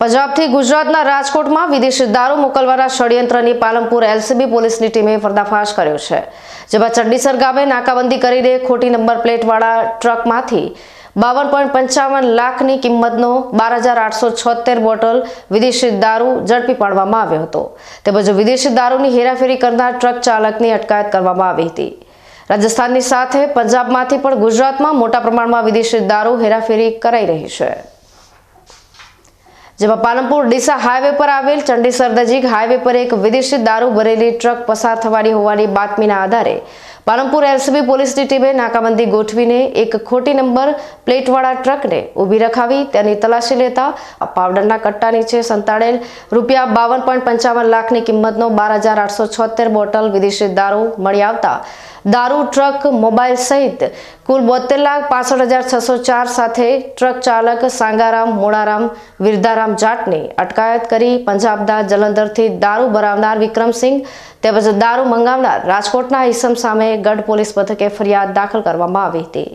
પંજાબથી ગુજરાતના રાજકોટમાં વિદેશી દારૂ મોકલવાના ષડયંત્રની પાલનપુર એલસીબી પોલીસની ટીમે પર્દાફાશ કર્યો છે, જેમાં ચંડીસર ગામે નાકાબંધી કરીને ખોટી નંબર પ્લેટવાળા ટ્રકમાંથી બાવન પોઈન્ટ પંચાવન લાખની કિંમતનો બાર હજાર આઠસો છોતેર બોટલ વિદેશી દારૂ ઝડપી પાડવામાં આવ્યો હતો. તેમજ વિદેશી દારૂની હેરાફેરી કરનાર ટ્રક ચાલકની અટકાયત કરવામાં આવી હતી. રાજસ્થાનની સાથે પંજાબમાંથી પણ ગુજરાતમાં મોટા પ્રમાણમાં વિદેશી દારૂ હેરાફેરી કરાઈ રહી છે. જેમાં પાલનપુર, ડીસા હાઈવે પર આવેલ ચંડીસર નજીક હાઈવે પર એક વિદેશી દારૂ ભરેલી ટ્રક પસાર થવાની હોવાની બાતમીના આધારે પાલનપુર એલસીબી પોલીસની ટીમે નાકાબંધી ગોઠવીને એક ખોટી નંબર પ્લેટવાળા ટ્રકને ઊભી રખાવી તેની તલાશી લેતા આ પાવડરના કટ્ટા નીચે સંતાડેલ રૂપિયા બાવન પોઈન્ટ પંચાવન લાખની કિંમતનો બાર હજાર આઠસો છોતેર બોટલ વિદેશી દારૂ મળી આવતા. દારૂ, ટ્રક, મોબાઈલ સહિત કુલ બોતેર લાખ પાસઠ હજાર છસો ચાર સાથે ટ્રક ચાલક સાંગારામ, મોડારામ, વિરધારામ જાટની અટકાયત કરી પંજાબના જલંધરથી દારૂ ભરાવનાર વિક્રમસિંહ તેમજ દારૂ મંગાવનાર રાજકોટના ઈસમ સામે ગઢ પોલીસ મથકે ફરિયાદ દાખલ કરવામાં આવી હતી.